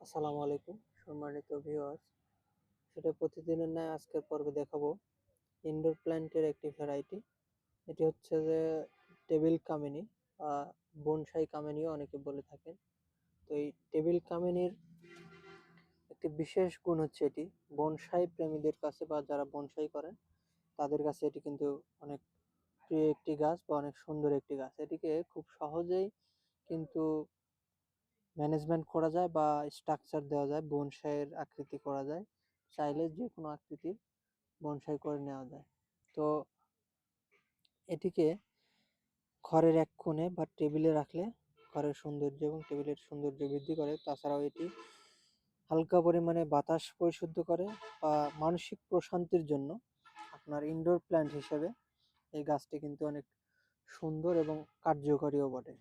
আসসালামু আলাইকুম, সম্মানিত ভিউয়ার্স সেটা প্রতিদিনের ন্যায় আজকের পর্বে দেখাবো ইনডোর প্ল্যান্টের একটি ভ্যারাইটি এটি হচ্ছে যে টেবিল কামিনী বা বনসাই কামিনীও অনেকে বলে থাকেন। তো এই টেবিল কামিনীর একটি বিশেষ গুণ হচ্ছে এটি বনসাই প্রেমীদের কাছে বা যারা বনসাই করেন, তাদের কাছে এটি কিন্তু অনেক প্রিয় একটি গাছ বা অনেক সুন্দর একটি গাছ। এটিকে খুব সহজেই কিন্তু ম্যানেজমেন্ট করা যায় বা স্ট্রাকচার দেওয়া যায়, বনসাইয়ের আকৃতি করা যায়, চাইলে যে কোনো আকৃতির বনসাই করে নেওয়া যায়। তো এটিকে ঘরের এক কোণে বা টেবিলে রাখলে ঘরের সৌন্দর্য এবং টেবিলের সৌন্দর্য বৃদ্ধি করে। তাছাড়াও এটি হালকা পরিমাণে বাতাস পরিশুদ্ধ করে বা মানসিক প্রশান্তির জন্য আপনার ইনডোর প্ল্যান্ট হিসেবে এই গাছটি কিন্তু অনেক সুন্দর এবং কার্যকরীও বটে।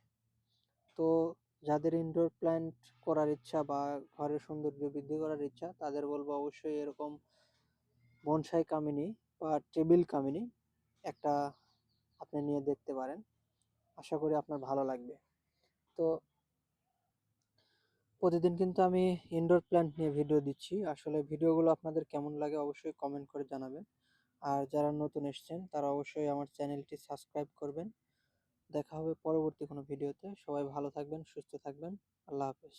তো যাদের ইনডোর প্ল্যান্ট করার ইচ্ছা বা ঘরের সৌন্দর্য বৃদ্ধি করার ইচ্ছা, তাদের বলব অবশ্যই এরকম বনসাই কামিনী বা টেবিল কামিনী একটা আপনি নিয়ে দেখতে পারেন। আশা করি আপনার ভালো লাগবে। তো প্রতিদিন কিন্তু আমি ইনডোর প্ল্যান্ট নিয়ে ভিডিও দিচ্ছি। আসলে ভিডিওগুলো আপনাদের কেমন লাগে অবশ্যই কমেন্ট করে জানাবেন। আর যারা নতুন এসছেন, তারা অবশ্যই আমার চ্যানেলটি সাবস্ক্রাইব করবেন। দেখা হবে পরবর্তী কোনো ভিডিওতে সবাই ভালো থাকবেন সুস্থ থাকবেন। আল্লাহ হাফেজ।